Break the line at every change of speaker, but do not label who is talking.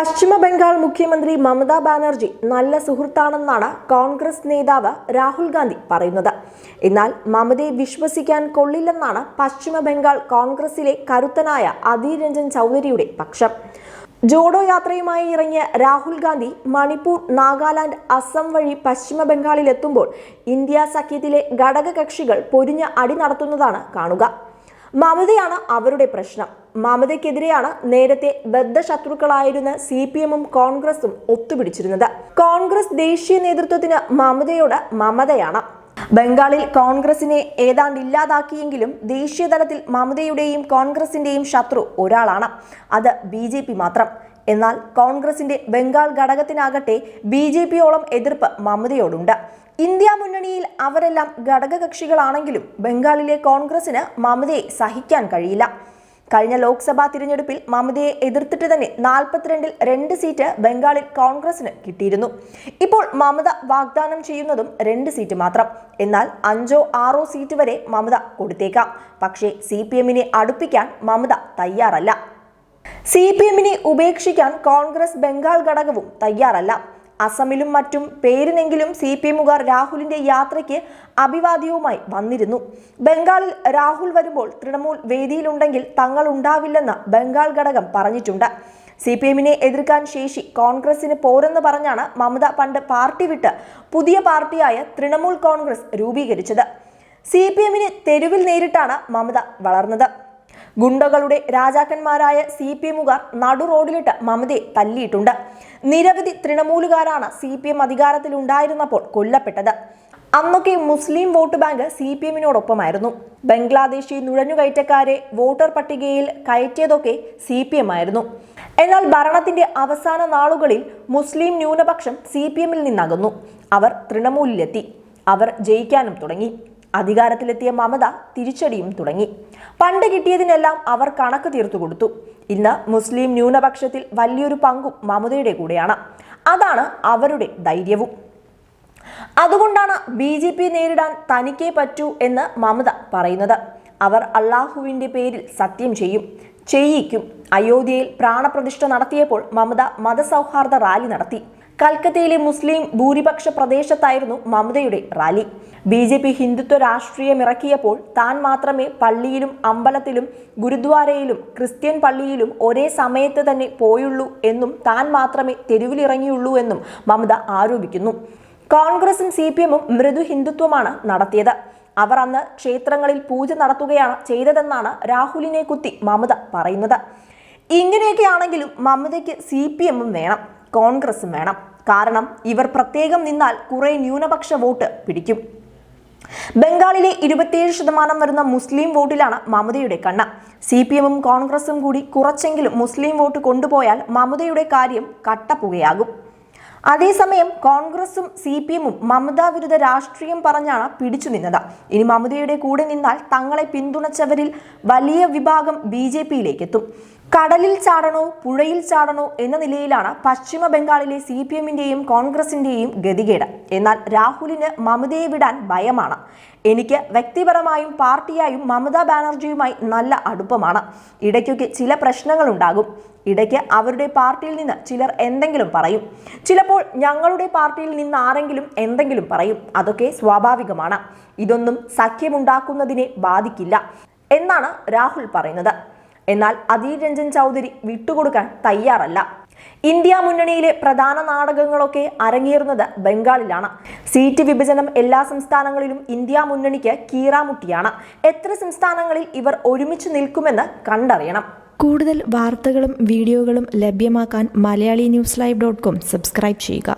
പശ്ചിമ ബംഗാൾ മുഖ്യമന്ത്രി മമതാ ബാനർജി നല്ല സുഹൃത്താണെന്നാണ് കോൺഗ്രസ് നേതാവ് രാഹുൽ ഗാന്ധി പറയുന്നത്. എന്നാൽ മമതയെ വിശ്വസിക്കാൻ കൊള്ളില്ലെന്നാണ് പശ്ചിമ ബംഗാൾ കോൺഗ്രസിലെ കരുത്തനായ അധീർ രഞ്ജൻ ചൗധരിയുടെ പക്ഷം. ജോഡോ യാത്രയുമായി ഇറങ്ങിയ രാഹുൽ ഗാന്ധി മണിപ്പൂർ നാഗാലാൻഡ് അസം വഴി പശ്ചിമ ബംഗാളിലെത്തുമ്പോൾ ഇന്ത്യ സഖ്യത്തിലെ ഘടക കക്ഷികൾ പൊരിഞ്ഞ അടി നടത്തുന്നതാണ് കാണുക. മമതയാണ് അവരുടെ പ്രശ്നം. മമതയ്ക്കെതിരെയാണ് നേരത്തെ ബദ്ധശത്രുക്കളായിരുന്ന സി പി എമ്മും കോൺഗ്രസും ഒത്തുപിടിച്ചിരുന്നത്. കോൺഗ്രസ് ദേശീയ നേതൃത്വത്തിന് മമതയോട് മമതയാണ്. ബംഗാളിൽ കോൺഗ്രസിനെ ഏതാണ്ട് ഇല്ലാതാക്കിയെങ്കിലും ദേശീയ തലത്തിൽ മമതയുടെയും കോൺഗ്രസിന്റെയും ശത്രു ഒരാളാണ്. അത് ബി ജെ പി മാത്രം. എന്നാൽ കോൺഗ്രസിന്റെ ബംഗാൾ ഘടകത്തിനാകട്ടെ ബി ജെ പിയോളം എതിർപ്പ് മമതയോടുണ്ട്. ഇന്ത്യ മുന്നണിയിൽ അവരെല്ലാം ഘടകകക്ഷികളാണെങ്കിലും ബംഗാളിലെ കോൺഗ്രസിന് മമതയെ സഹിക്കാൻ കഴിയില്ല. കഴിഞ്ഞ ലോക്സഭാ തിരഞ്ഞെടുപ്പിൽ മമതയെ എതിർത്തിട്ട് തന്നെ നാൽപ്പത്തിരണ്ടിൽ രണ്ട് സീറ്റ് ബംഗാളിൽ കോൺഗ്രസിന് കിട്ടിയിരുന്നു. ഇപ്പോൾ മമത വാഗ്ദാനം ചെയ്യുന്നതും രണ്ട് സീറ്റ് മാത്രം. എന്നാൽ അഞ്ചോ ആറോ സീറ്റ് വരെ മമത കൊടുത്തേക്കാം. പക്ഷേ സി പി എമ്മിനെ അടുപ്പിക്കാൻ മമത തയ്യാറല്ല. സി പി എമ്മിനെ ഉപേക്ഷിക്കാൻ കോൺഗ്രസ് ബംഗാൾ ഘടകവും തയ്യാറല്ല. അസമിലും മറ്റും പേരിനെങ്കിലും സി പി എമ്മുകാർ രാഹുലിന്റെ യാത്രയ്ക്ക് അഭിവാദ്യവുമായി വന്നിരുന്നു. ബംഗാളിൽ രാഹുൽ വരുമ്പോൾ തൃണമൂൽ വേദിയിലുണ്ടെങ്കിൽ തങ്ങൾ ഉണ്ടാവില്ലെന്ന് ബംഗാൾ ഘടകം പറഞ്ഞിട്ടുണ്ട്. സി പി എമ്മിനെ എതിർക്കാൻ ശേഷി കോൺഗ്രസിന് പോരെന്ന് പറഞ്ഞാണ് മമത പണ്ട് പാർട്ടി വിട്ട് പുതിയ പാർട്ടിയായ തൃണമൂൽ കോൺഗ്രസ് രൂപീകരിച്ചത്. സി പി എമ്മിന് തെരുവിൽ നേരിട്ടാണ് മമത വളർന്നത്. ഗുണ്ടകളുടെ രാജാക്കന്മാരായ സി പി എമ്മുകാർ നടു റോഡിലിട്ട് മമതയെ തല്ലിയിട്ടുണ്ട്. നിരവധി തൃണമൂലുകാരാണ് സി പി എം അധികാരത്തിലുണ്ടായിരുന്നപ്പോൾ കൊല്ലപ്പെട്ടത്. അന്നൊക്കെ മുസ്ലിം വോട്ട് ബാങ്ക് സി പി എമ്മിനോടൊപ്പമായിരുന്നു. ബംഗ്ലാദേശി നുഴഞ്ഞുകയറ്റക്കാരെ വോട്ടർ പട്ടികയിൽ കയറ്റിയതൊക്കെ സി പി എം ആയിരുന്നു. എന്നാൽ ഭരണത്തിന്റെ അവസാന നാളുകളിൽ മുസ്ലിം ന്യൂനപക്ഷം സി പി എമ്മിൽ നിന്നകന്നു. അവർ തൃണമൂലിലെത്തി. അവർ ജയിക്കാനും തുടങ്ങി. അധികാരത്തിലെത്തിയ മമത തിരിച്ചടിയും തുടങ്ങി. പണ്ട് കിട്ടിയതിനെല്ലാം അവർ കണക്ക് തീർത്തു കൊടുത്തു. ഇന്ന് മുസ്ലിം ന്യൂനപക്ഷത്തിൽ വലിയൊരു പങ്കും മമതയുടെ കൂടെയാണ്. അതാണ് അവരുടെ ധൈര്യവും. അതുകൊണ്ടാണ് ബി ജെ പി നേരിടാൻ തനിക്കേ പറ്റൂ എന്ന് മമത പറയുന്നത്. അവർ അള്ളാഹുവിന്റെ പേരിൽ സത്യം ചെയ്യും. ചെയ്യിക്കും. അയോധ്യയിൽ പ്രാണപ്രതിഷ്ഠ നടത്തിയപ്പോൾ മമത മതസൗഹാർദ്ദ റാലി നടത്തി. കൽക്കത്തയിലെ മുസ്ലിം ഭൂരിപക്ഷ പ്രദേശത്തായിരുന്നു മമതയുടെ rally. B J P Hindutva രാഷ്ട്രീയം ഇറക്കിയപ്പോൾ താൻ മാത്രമേ പള്ളിയിലും അമ്പലത്തിലും ഗുരുദ്വാരയിലും ക്രിസ്ത്യൻ പള്ളിയിലും ഒരേ സമയത്ത് തന്നെ പോയുള്ളൂ എന്നും താൻ മാത്രമേ തെരുവിലിറങ്ങിയുള്ളൂ എന്നും മമത ആരോപിക്കുന്നു. കോൺഗ്രസും സി പി എമ്മും മൃദു ഹിന്ദുത്വമാണ് നടത്തിയത്. അവർ അന്ന് ക്ഷേത്രങ്ങളിൽ പൂജ നടത്തുകയാണ് ചെയ്തതെന്നാണ് രാഹുലിനെ കുത്തി മമത പറയുന്നത്. ഇങ്ങനെയൊക്കെയാണെങ്കിലും മമതയ്ക്ക് സി പി എമ്മും വേണം കോൺഗ്രസും വേണം. കാരണം ഇവർ പ്രത്യേകം നിന്നാൽ കുറെ ന്യൂനപക്ഷ വോട്ട് പിടിക്കും. ബംഗാളിലെ ഇരുപത്തിയേഴ് ശതമാനം വരുന്ന മുസ്ലിം വോട്ടിലാണ് മമതയുടെ കണ്ണ്. സി പി എമ്മും കോൺഗ്രസും കൂടി കുറച്ചെങ്കിലും മുസ്ലിം വോട്ട് കൊണ്ടുപോയാൽ മമതയുടെ കാര്യം കട്ടപ്പുകയാകും. അതേസമയം കോൺഗ്രസും സി പി എമ്മും മമതാ വിരുദ്ധ രാഷ്ട്രീയം പറഞ്ഞാണ് പിടിച്ചു നിന്നത്. ഇനി മമതയുടെ കൂടെ നിന്നാൽ തങ്ങളെ പിന്തുണച്ചവരിൽ വലിയ വിഭാഗം ബി ജെ പിയിലേക്ക് എത്തും കടലിൽ ചാടണോ പുഴയിൽ ചാടണോ എന്ന നിലയിലാണ് പശ്ചിമ ബംഗാളിലെ സി പി എമ്മിന്റെയും കോൺഗ്രസിന്റെയും ഗതികേട്. എന്നാൽ രാഹുലിന് മമതയെ വിടാൻ ഭയമാണ്. എനിക്ക് വ്യക്തിപരമായും പാർട്ടിയായും മമതാ ബാനർജിയുമായി നല്ല അടുപ്പമാണ്. ഇടയ്ക്കൊക്കെ ചില പ്രശ്നങ്ങൾ ഉണ്ടാകും ഇടയ്ക്ക് അവരുടെ പാർട്ടിയിൽ നിന്ന് ചിലർ എന്തെങ്കിലും പറയും. ചിലപ്പോൾ ഞങ്ങളുടെ പാർട്ടിയിൽ നിന്ന് ആരെങ്കിലും എന്തെങ്കിലും പറയും. അതൊക്കെ സ്വാഭാവികമാണ്. ഇതൊന്നും സഖ്യമുണ്ടാക്കുന്നതിനെ ബാധിക്കില്ല എന്നാണ് രാഹുൽ പറയുന്നത്. എന്നാൽ അധീർ രഞ്ജൻ ചൗധരി വിട്ടുകൊടുക്കാൻ തയ്യാറല്ല. ഇന്ത്യ മുന്നണിയിലെ പ്രധാന നാടകങ്ങളൊക്കെ അരങ്ങേറുന്നത് ബംഗാളിലാണ്. സീറ്റ് വിഭജനം എല്ലാ സംസ്ഥാനങ്ങളിലും ഇന്ത്യ മുന്നണിക്ക് കീറാമുട്ടിയാണ്. എത്ര സംസ്ഥാനങ്ങളിൽ ഇവർ ഒരുമിച്ച് നിൽക്കുമെന്ന് കണ്ടറിയണം.
കൂടുതൽ വാർത്തകളും വീഡിയോകളും ലഭ്യമാക്കാൻ Malayali news live dot com subscribe ചെയ്യുക.